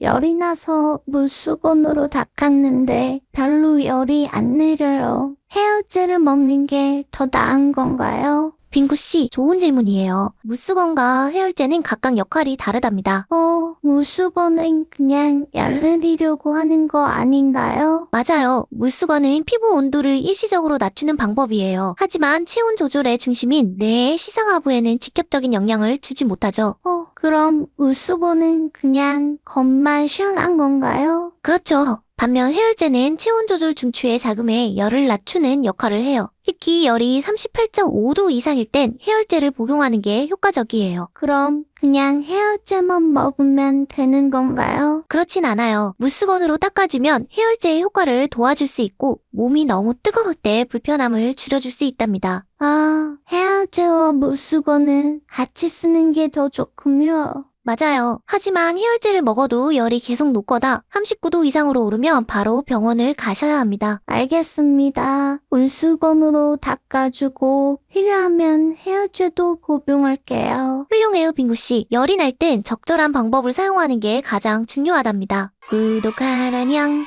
열이 나서 물수건으로 닦았는데 별로 열이 안 내려요. 헤어젤을 먹는 게 더 나은 건가요? 빙구 씨, 좋은 질문이에요. 무수건과 해열제는 각각 역할이 다르답니다. 어, 물수건은 그냥 열 내리려고 하는 거 아닌가요? 맞아요. 물수건은 피부 온도를 일시적으로 낮추는 방법이에요. 하지만 체온 조절의 중심인 뇌의 시상하부에는 직접적인 영향을 주지 못하죠. 어, 그럼 물수건은 그냥 겉만 시원한 건가요? 그렇죠. 반면 해열제는 체온 조절 중추의 자금에 열을 낮추는 역할을 해요. 특히 열이 38.5도 이상일 땐 해열제를 복용하는 게 효과적이에요. 그럼 그냥 헤어젤만 먹으면 되는 건가요? 그렇진 않아요. 물수건으로 닦아주면 해열제의 효과를 도와줄 수 있고 몸이 너무 뜨거울 때 불편함을 줄여줄 수 있답니다. 아, 헤어제와 물수건은 같이 쓰는 게 더 좋군요. 맞아요. 하지만 해열제를 먹어도 열이 계속 높거나 39도 이상으로 오르면 바로 병원을 가셔야 합니다. 알겠습니다. 물수건으로 닦아주고 필요하면 헤어제도 복용할게요. 훌륭해요, 빙구씨. 열이 날 땐 적절한 방법을 사용하는 게 가장 중요하답니다. 구독하라냥.